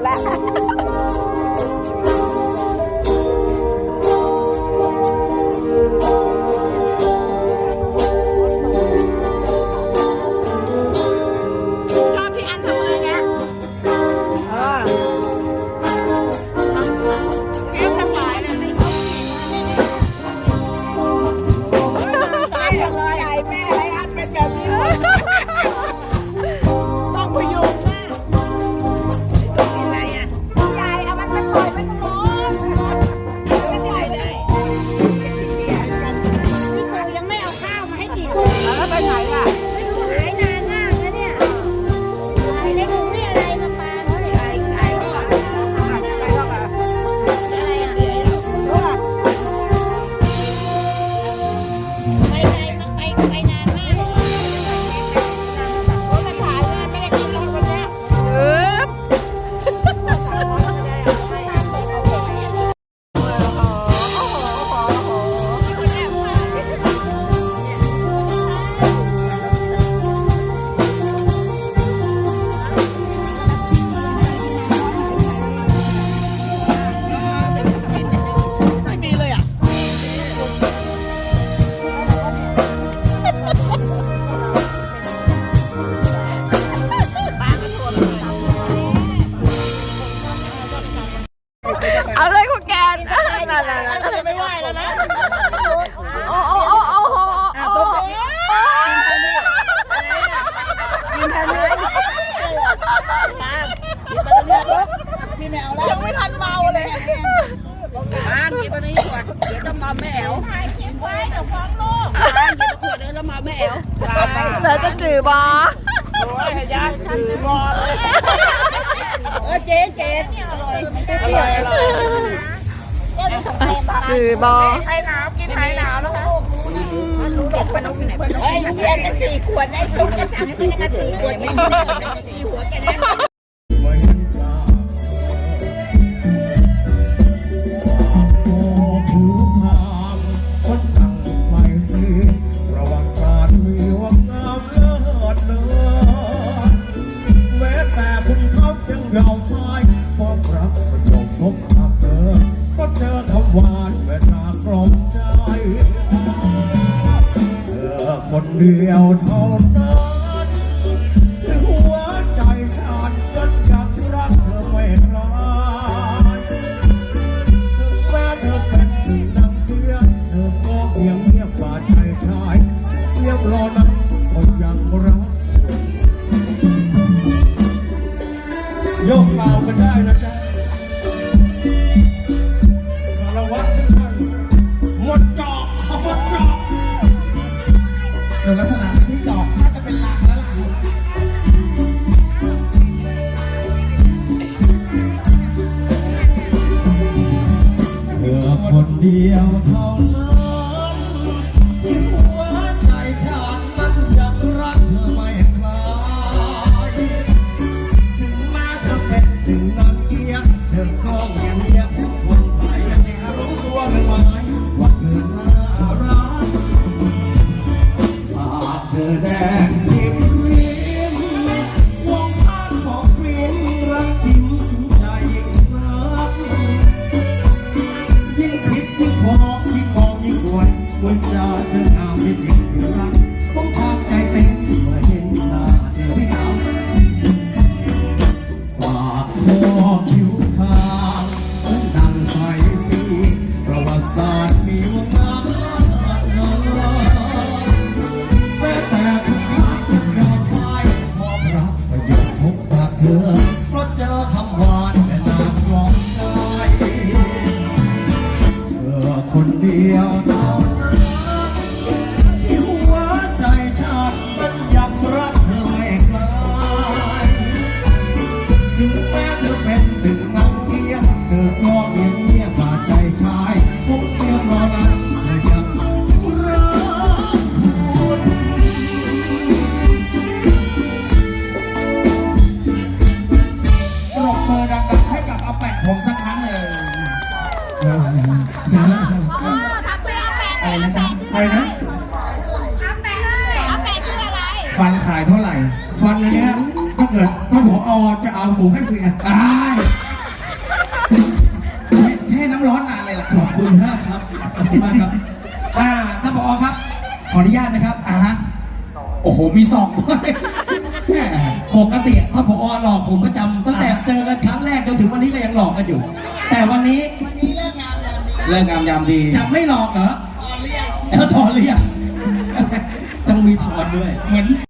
来 นั่นนั่นนั่จะไม่ไหวแล้วนะโอ้โอ้โอ้โอ้โอ้โอ้โอ้โอ๊ะกินแทนเนื้อมากินไปเนื้อปุ๊บมีแมวแล้โอ้โอ้โอ้โอ้โอ้ยมากินไปในขวดเดี๋ยวจะมาแมวถ่ายคลิปไว้เดี๋ยวฟ้องลูกมากินขวดเดี๋ยวจะมาแมวแล้วจะจือบอโอ้ยยาจือบอเลยเออเจ๊เจ๊อร่อยอร่อยอร่อย จืบอไอ้น้ำกินไอ้น้ำแล้วค่ะเก็บขนมไอ้เพื่อนจสี่ขวดไอ้ทุกจะก็สี่ขวดยังจะสี่หัวแกนะเงไฟควสยองพบกัก็เจอคำหวาน Điều. เดียวเท่านั้น ยวต้องรักที่หัวใจฉันมันยัรักเธอไม่คลจึงแม้เธอเป็นถึงนัเพียงเธอก็เงเงียบใจชายผมเสีรอนั้นยังรักคุณปรบมือดังๆให้กับอาแปะผมสักครั้งหนึ่ง Yeah, yeah. นะจ๊ะอะไรนะแปะชื่ออะไรฟันขายเท่าไหร่ ฟันอันเนี้ยถ้าเกิดถ้าผมเอาจะเอาผมให้ฟรีอะตายแช่น้ำร้อนนานเลยล่ะขอบคุณมากครับขอบคุณมากครับอ่าท่านผอครับ ขออนุญาตนะครับอ่าฮะโอ้โหมีสองด้ยปกติถ้าผอหลอกผมก็จำตั้งแต่เจอกันครั้งแรกจนถึงวันนี้ก็ยังหลอกกันอยู่ แต่วันนี้วันนี้เลิกงามยามดี จะไม่หลอกเหรอ แล้วถอนเรียกต้องมีถอนด้วย เหมือน